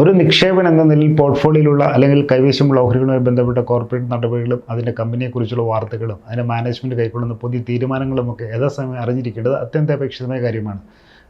ഒരു നിക്ഷേപൻ എന്ന നിലയിൽ പോർട്ട്ഫോളിയോയിലുള്ള അല്ലെങ്കിൽ കൈവശമുള്ള ഓഹരികളുമായി ബന്ധപ്പെട്ട കോർപ്പറേറ്റ് നടപടികളും അതിന്റെ കമ്പനിയെക്കുറിച്ചുള്ള വാർത്തകളും അതിന്റെ മാനേജ്മെന്റ് കൈക്കൊള്ളുന്ന പുതിയ തീരുമാനങ്ങളുമൊക്കെ യഥാസമയം അറിഞ്ഞിരിക്കേണ്ടത് അത്യന്താപേക്ഷിതമായ കാര്യമാണ്.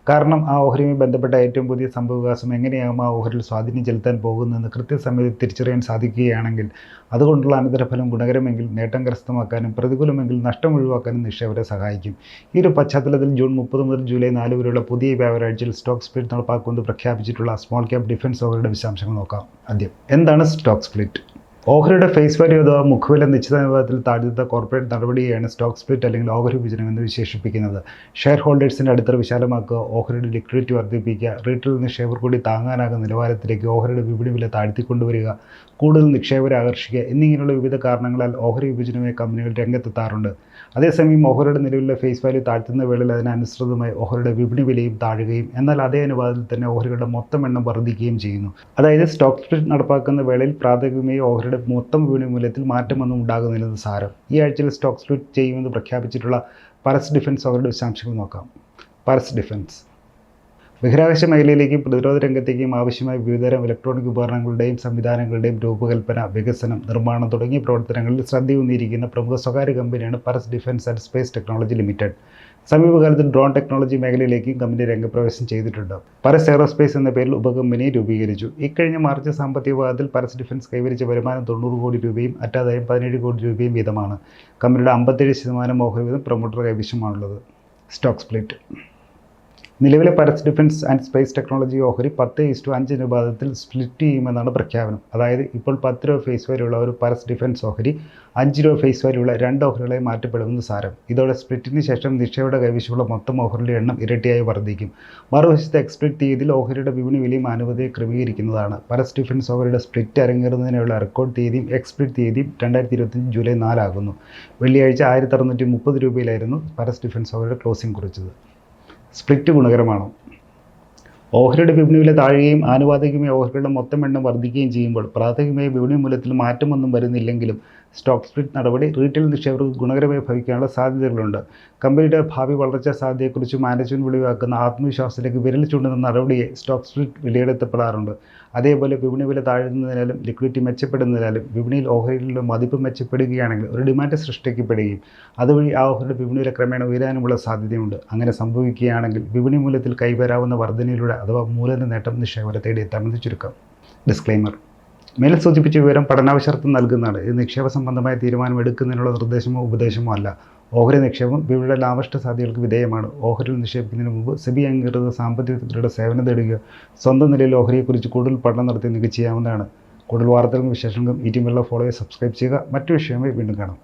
കാരണം ആ ഓഹരിയുമായി ബന്ധപ്പെട്ട ഏറ്റവും പുതിയ സംഭവവികാസം എങ്ങനെയാകും ആ ഓഹരിയിൽ സ്വാധീനം ചെലുത്താൻ പോകുന്നതെന്ന് കൃത്യസമയത്ത് തിരിച്ചറിയാൻ സാധിക്കുകയാണെങ്കിൽ അതുകൊണ്ടുള്ള അനന്തരഫലം ഗുണകരമെങ്കിൽ നേട്ടം കരസ്ഥമാക്കാനും പ്രതികൂലമെങ്കിൽ നഷ്ടം ഒഴിവാക്കാനും നിക്ഷേപരെ സഹായിക്കും. ഈ ഒരു പശ്ചാത്തലത്തിൽ ജൂൺ മുപ്പത് മുതൽ ജൂലൈ നാല് വരെയുള്ള പുതിയ വ്യാപാരാഴ്ചയിൽ സ്റ്റോക്ക് സ്പ്ലിറ്റ് നടപ്പാക്കുമെന്ന് പ്രഖ്യാപിച്ചിട്ടുള്ള സ്മോൾ ക്യാപ് ഡിഫൻസ് ഓഹരിയുടെ വിശദാംശങ്ങൾ നോക്കാം. ആദ്യം എന്താണ് സ്റ്റോക്ക് സ്പ്ലിറ്റ്? ഓഹരിയുടെ ഫേസ് വാല്യൂ അഥവാ മുഖവില നിശ്ചിത അനുപാതത്തിൽ താഴ്ത്ത കോർപ്പറേറ്റ് നടപടിയാണ് സ്റ്റോക്ക് സ്പ്ലിറ്റ് അല്ലെങ്കിൽ ഓഹരി വിഭജനം എന്ന് വിശേഷിപ്പിക്കുന്നത്. ഷെയർ ഹോൾഡേഴ്സിന്റെ അടിത്തറ വിശാലമാക്കുക ഓഹരിയുടെ ലിക്വിഡിറ്റി വർദ്ധിപ്പിക്കുക റീറ്റെയിൽ നിക്ഷേപർ കൂടി താങ്ങാനാകുന്ന നിലവാരത്തിലേക്ക് ഓഹരിയുടെ വിപണി വില താഴ്ത്തിക്കൊണ്ടുവരിക കൂടുതൽ നിക്ഷേപരെ ആകർഷിക്കുക എന്നിങ്ങനെയുള്ള വിവിധ കാരണങ്ങളാൽ ഓഹരി വിഭജനമായി കമ്പനികൾ രംഗത്തെത്താറുണ്ട്. അതേസമയം ഓഹരിയുടെ നിലവിലെ ഫേസ് വാല്യൂ താഴ്ത്തുന്ന വേളയിൽ അതിനനുസൃതമായി ഓഹരിയുടെ വിപണി വിലയും താഴുകയും എന്നാൽ അതേ അനുപാതത്തിൽ തന്നെ ഓഹരികളുടെ മൊത്തം എണ്ണം വർദ്ധിക്കുകയും ചെയ്യുന്നു. അതായത് സ്റ്റോക്ക് സ്പ്ലിറ്റ് നടപ്പാക്കുന്ന വേളയിൽ പ്രാഥമികമായി ഓഹരിയുടെ മൊത്തം വിപണി മൂല്യത്തിൽ മാറ്റമൊന്നും ഉണ്ടാകുന്നില്ലെന്ന് സാരം. ഈ ആഴ്ചയിൽ സ്റ്റോക്ക് സ്പ്ലിറ്റ് ചെയ്യുമെന്ന് പ്രഖ്യാപിച്ചിട്ടുള്ള പരസ് ഡിഫൻസ് അവരുടെ വിശദാംശങ്ങൾ നോക്കാം. പരസ് ഡിഫൻസ്. ബഹിരാകാശ മേഖലയിലേക്കും പ്രതിരോധ രംഗത്തേക്കും ആവശ്യമായ വിവിധതരം ഇലക്ട്രോണിക് ഉപകരണങ്ങളുടെയും സംവിധാനങ്ങളുടെയും രൂപകൽപ്പന വികസനം നിർമ്മാണം തുടങ്ങിയ പ്രവർത്തനങ്ങളിൽ ശ്രദ്ധയൂന്നിയിരിക്കുന്ന പ്രമുഖ സ്വകാര്യ കമ്പനിയാണ് Paras defence and space technology limited. സമീപകാലത്ത് ഡ്രോൺ ടെക്നോളജി മേഖലയിലേക്കും കമ്പനി രംഗപ്രവേശം ചെയ്തിട്ടുണ്ട്. പരസ് എയറോസ്പേസ് എന്ന പേരിൽ ഉപകമ്പനി രൂപീകരിച്ചു. ഇക്കഴിഞ്ഞ മാർച്ച് സാമ്പത്തിക വിഭാഗത്തിൽ പരസ് ഡിഫൻസ് കൈവരിച്ച വരുമാനം തൊണ്ണൂറ് കോടി രൂപയും അറ്റാദായം പതിനേഴ് കോടി രൂപയും വീതമാണ്. കമ്പനിയുടെ അമ്പത്തേഴ് ശതമാനം ഓഹരി വീതം പ്രൊമോട്ടർ കൈവശമാണുള്ളത്. Stock split. നിലവിലെ Paras Defence and Space Technology ഓഹരി പത്ത് ഇസ്റ്റു അഞ്ച് അനുപാതത്തിൽ സ്പ്ലിറ്റ് ചെയ്യുമെന്നാണ് പ്രഖ്യാപനം. അതായത് ഇപ്പോൾ പത്ത് രൂപ ഫേസ് വരെയുള്ള ഒരു പരസ് ഡിഫൻസ് ഓഹരി അഞ്ച് രൂപ ഫേസ് വരെയുള്ള രണ്ട് ഓഹരികളെ മാറ്റപ്പെടുമെന്ന് സാരം. ഇതോടെ സ്പ്ലിറ്റിന് ശേഷം നിക്ഷേപയുടെ കൈവശമുള്ള മൊത്തം ഓഹരിയുടെ എണ്ണം ഇരട്ടിയായി വർദ്ധിക്കും. മറുവശത്ത് എക്സ്പ്ലിറ്റ് തീയതിയിൽ ഓഹരിയുടെ വിപണി വിലയും അനുമതിയെ ക്രമീകരിക്കുന്നതാണ്. പരസ് ഡിഫൻസ് ഓഹരിയുടെ സ്പ്ലിറ്റ് അരങ്ങേറുന്നതിനുള്ള റെക്കോർഡ് തീയതിയും എക്സ്പ്ലിറ്റ് തീയതിയും രണ്ടായിരത്തി ഇരുപത്തിയഞ്ച് ജൂലൈ നാലാകുന്നു വെള്ളിയാഴ്ച ആയിരത്തി അറുന്നൂറ്റി മുപ്പത് രൂപയിലായിരുന്നു പരസ് ഡിഫൻസ് ഓഹരിയുടെ ക്ലോസിംഗ് കുറിച്ചത്. സ്പ്ലിറ്റ് ഗുണകരമാണ്. ഓഹരിയുടെ വിപണിയിലെ താഴുകയും ആനുപാതികമായി ഓഹരികളുടെ മൊത്തം എണ്ണം വർദ്ധിക്കുകയും ചെയ്യുമ്പോൾ പ്രാഥമികമായി വിപണി മൂല്യത്തിൽ മാറ്റമൊന്നും വരുന്നില്ലെങ്കിലും സ്റ്റോക്ക് സ്പ്ലിറ്റ് നടപടി റീറ്റെയിൽ നിക്ഷേപകർക്ക് ഗുണകരമായി ഭവിക്കാനുള്ള സാധ്യതകളുണ്ട്. കമ്പനിയുടെ ഭാവി വളർച്ചാ സാധ്യതയെക്കുറിച്ച് മാനേജ്മെന്റ് വെളിവാക്കുന്ന ആത്മവിശ്വാസത്തിലേക്ക് വിരൽ ചൂണ്ടുന്ന നടപടിയെ സ്റ്റോക്ക് സ്പ്ലിറ്റ് വിലയിരുത്തപ്പെടാറുണ്ട്. അതേപോലെ വിപണി വില താഴുന്നതിനാലും ലിക്വിഡിറ്റി മെച്ചപ്പെടുന്നതിനാലും വിപണിയിൽ ഓഹരികളുടെ മതിപ്പ് മെച്ചപ്പെടുകയാണെങ്കിൽ ഒരു ഡിമാൻഡ് സൃഷ്ടിക്കപ്പെടുകയും അതുവഴി ആ ഓഹരിയുടെ വിപണി വില ക്രമേണ ഉയരാനുമുള്ള സാധ്യതയുണ്ട്. അങ്ങനെ സംഭവിക്കുകയാണെങ്കിൽ വിപണി മൂല്യത്തിൽ കൈവരാവുന്ന വർധനയിലൂടെ അഥവാ മൂലധന നേട്ടം നിക്ഷേപകരെ തേടിയെത്താമെന്ന് ചുരുക്കം. ഡിസ്ക്ലൈമർ മേലെ സൂചിപ്പിച്ച വിവരം പഠനാവശ്യർത്ഥം നൽകുന്നതാണ്. ഇത് നിക്ഷേപ സംബന്ധമായ തീരുമാനം എടുക്കുന്നതിനുള്ള നിർദ്ദേശമോ ഉപദേശമോ അല്ല. ഓഹരി നിക്ഷേപം വിവിധ ലാഭഷ്ട സാധ്യതകൾക്ക് വിധേയമാണ്. ഓഹരിയിൽ നിക്ഷേപിക്കുന്നതിന് മുമ്പ് സെബി അംഗീകൃത സാമ്പത്തിക സേവനം തേടുകയോ സ്വന്തം നിലയിൽ ഓഹരിയെക്കുറിച്ച് കൂടുതൽ പഠനം നടത്തി നിങ്ങൾക്ക് ചെയ്യാവുന്നതാണ് കൂടുതൽ വാർത്തകളും വിശേഷങ്ങളും ഈ ടീമിലുള്ള ഫോളോയെ സബ്സ്ക്രൈബ് ചെയ്യുക. മറ്റു വിഷയമായി വീണ്ടും കാണാം.